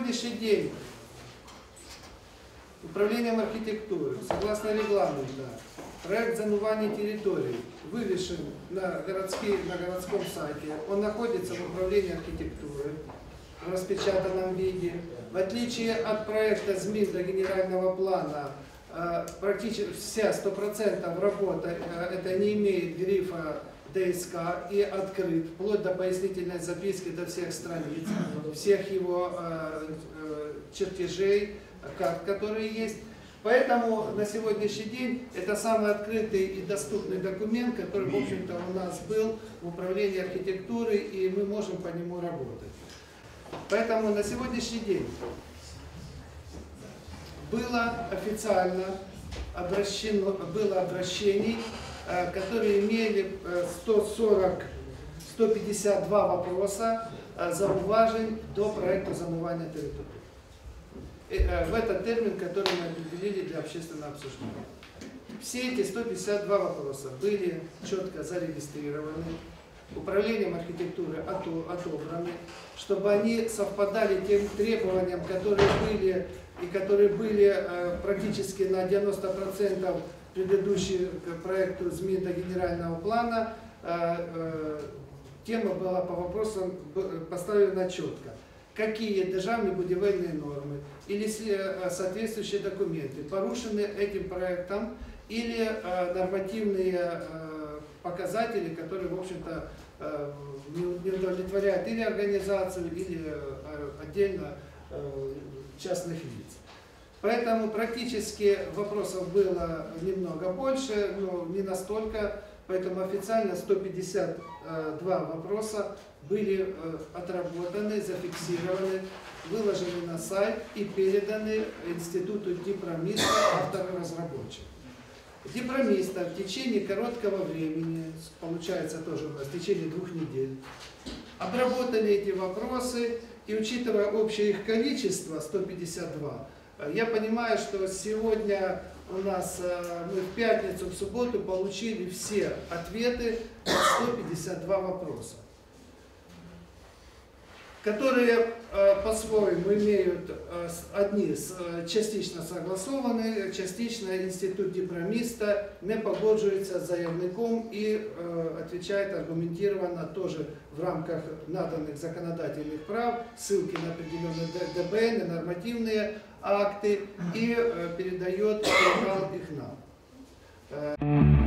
сегодняшний день управлением архитектуры, согласно регламенту, проект занования территории вывешен на, городские, на городском сайте. Он находится в управлении архитектуры в распечатанном виде. В отличие от проекта ЗМИ до генерального плана, э, практически вся 100% работа, э, это не имеет грифа ДСК и открыт, вплоть до пояснительной записки до всех страниц, всех его э, э, чертежей, карт, которые есть. Поэтому на сегодняшний день это самый открытый и доступный документ, который, в общем-то, у нас был в управлении архитектуры, и мы можем по нему работать. Поэтому на сегодняшний день было официально обращено, было обращений, э, которые имели э, 140, 152 вопроса э, зауважень до проекта замывания территории. Э, э, В этот термин, который мы определили для общественного обсуждения. Все эти 152 вопроса были четко зарегистрированы, управлением архитектуры ото- отобраны, чтобы они совпадали тем требованиям, которые были и которые были э, практически на 90% предыдущих к проекту ЗМИ до генерального плана. Э, э, Тема была по вопросам б- поставлена четко. Какие державні будівельні норми или сле- э, соответствующие документы порушены этим проектом или э, нормативные э, показатели, которые, в общем-то, э, не удовлетворяют или организацию, или э, отдельно э, частных лиц. Поэтому практически вопросов было немного больше, но не настолько. Поэтому официально 152 вопроса были отработаны, зафиксированы, выложены на сайт и переданы Институту Дипромиста авторы-разработчик. Дипромиста в течение короткого времени, получается тоже у нас в течение двух недель, обработали эти вопросы и учитывая общее их количество, 152, э, я понимаю, что сегодня у нас, э, мы в пятницу, в субботу получили все ответы на 152 вопроса, которые э, по-своему имеют э, с- одни с- э, частично согласованы, частично інститут дипроміста не погоджується з заявником і е, отвечает аргументированно тоже в рамках наданных законодательных прав, ссылки на определенные Д- ДБН, нормативные акты и э, передает финал их нам. Э,